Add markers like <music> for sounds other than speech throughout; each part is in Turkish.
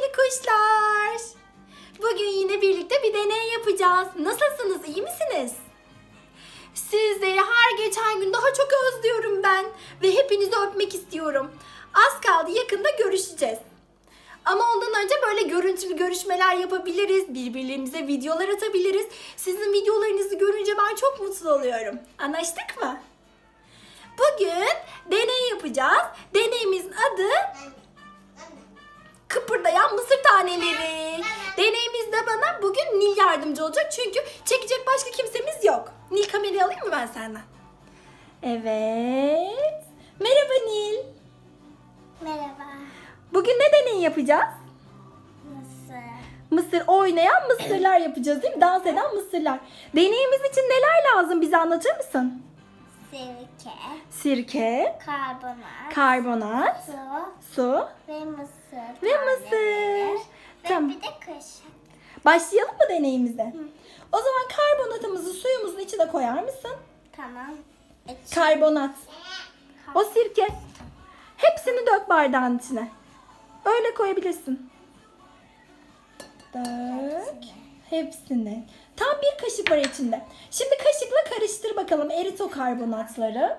sevgili kuşlar. Bugün yine birlikte bir deney yapacağız. Nasılsınız? iyi misiniz? Sizleri her geçen gün daha çok özlüyorum ben ve hepinizi öpmek istiyorum. Az kaldı yakında görüşeceğiz. Ama ondan önce böyle görüntülü görüşmeler yapabiliriz. Birbirlerimize videolar atabiliriz. Sizin videolarınızı görünce ben çok mutlu oluyorum. Anlaştık mı? Bugün deney yapacağız. Deneyimizin adı mısır taneleri. Deneyimizde bana bugün Nil yardımcı olacak. Çünkü çekecek başka kimsemiz yok. Nil kamerayı alayım mı ben senden? Evet. Merhaba Nil. Merhaba. Bugün ne deneyi yapacağız? Nasıl? Mısır oynayan mısırlar yapacağız değil mi? Dans eden mısırlar. Deneyimiz için neler lazım bize anlatır mısın? Sirke, Sirke, karbonat, karbonat, su su ve mısır. ve mısır. taneleri Ve Tamam. bir de kaşık. Başlayalım mı deneyimize? O zaman karbonatımızı suyumuzun içine koyar mısın? Tamam. İç- Karbonat. O sirke. Hepsini dök bardağın içine. Öyle koyabilirsin. Dök. Hepsini. Tam bir kaşık var içinde. Şimdi kaşıkla karıştır bakalım. Erit o karbonatları.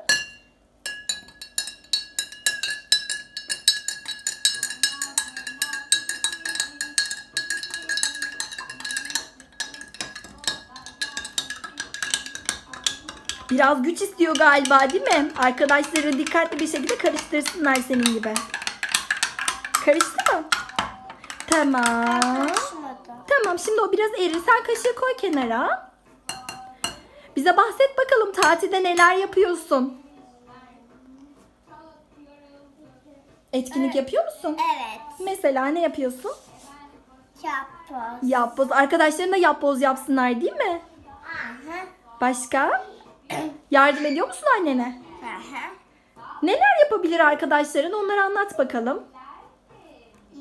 Biraz güç istiyor galiba değil mi? Arkadaşları dikkatli bir şekilde karıştırsınlar senin gibi. Karıştı mı? Tamam. Tamam şimdi o biraz erir. Sen kaşığı koy kenara. Bize bahset bakalım tatilde neler yapıyorsun? Etkinlik yapıyor musun? Evet. Mesela ne yapıyorsun? Yapboz. Yapboz. Arkadaşların da yapboz yapsınlar değil mi? Aha. Başka? Yardım ediyor musun annene? Neler yapabilir arkadaşların? Onları anlat bakalım.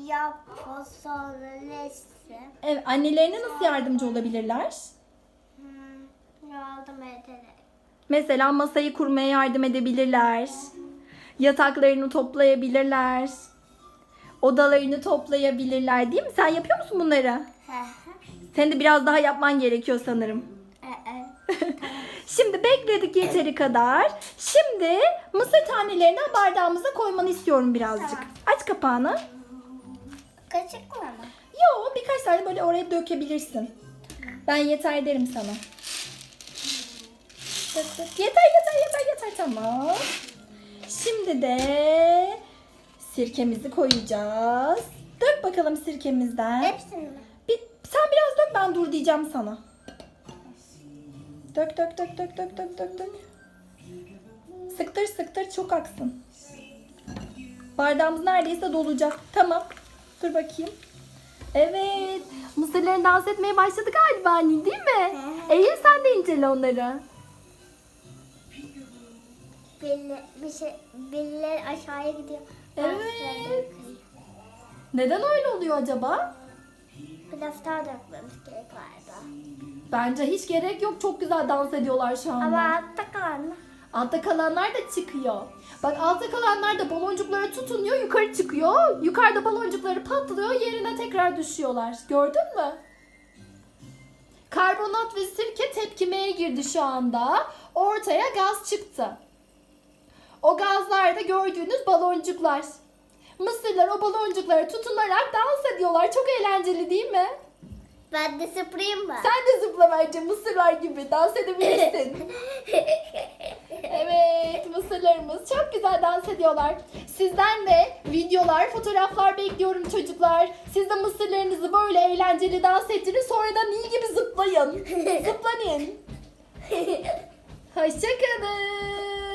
Yapboz sonra resim. Evet, annelerine nasıl yardımcı olabilirler? Hmm, yardım ederek. Mesela masayı kurmaya yardım edebilirler. Yataklarını toplayabilirler. Odalarını toplayabilirler değil mi? Sen yapıyor musun bunları? Senin de biraz daha yapman gerekiyor sanırım. Ee, <laughs> Şimdi bekledik yeteri kadar. Şimdi mısır tanelerinden bardağımıza koymanı istiyorum birazcık. Tamam. Aç kapağını. Kaşık mı? Yo birkaç tane böyle oraya dökebilirsin. Ben yeter derim sana. Yeter yeter yeter yeter tamam. Şimdi de sirkemizi koyacağız. Dök bakalım sirkemizden. Hepsini mi? Bir, sen biraz dök ben dur diyeceğim sana. Dök dök dök dök dök dök dök dök. Sıktır sıktır çok aksın. Bardağımız neredeyse dolacak. Tamam. Dur bakayım. Evet. Mısırların dans etmeye başladı galiba anne değil mi? Eğil sen de incele onları. Belli, bir şey, aşağıya gidiyor. Evet. Neden öyle oluyor acaba? Biraz daha dökmemiz gerek galiba. Bence hiç gerek yok. Çok güzel dans ediyorlar şu anda. Ama altta kalan. Altta kalanlar da çıkıyor. Bak altta kalanlar da baloncuklara tutunuyor, yukarı çıkıyor. Yukarıda baloncukları patlıyor, yerine tekrar düşüyorlar. Gördün mü? Karbonat ve sirke tepkimeye girdi şu anda. Ortaya gaz çıktı. O gazlar da gördüğünüz baloncuklar. Mısırlar o baloncuklara tutunarak dans ediyorlar. Çok eğlenceli değil mi? Ben de zıplayayım mı? Sen de zıpla bence mısırlar gibi dans edebilirsin. <laughs> Evet, mısırlarımız çok güzel dans ediyorlar. Sizden de videolar, fotoğraflar bekliyorum çocuklar. Siz de mısırlarınızı böyle eğlenceli dans ettirin. Sonra da Nil gibi zıplayın. <laughs> Zıplanın. <laughs> Hoşçakalın.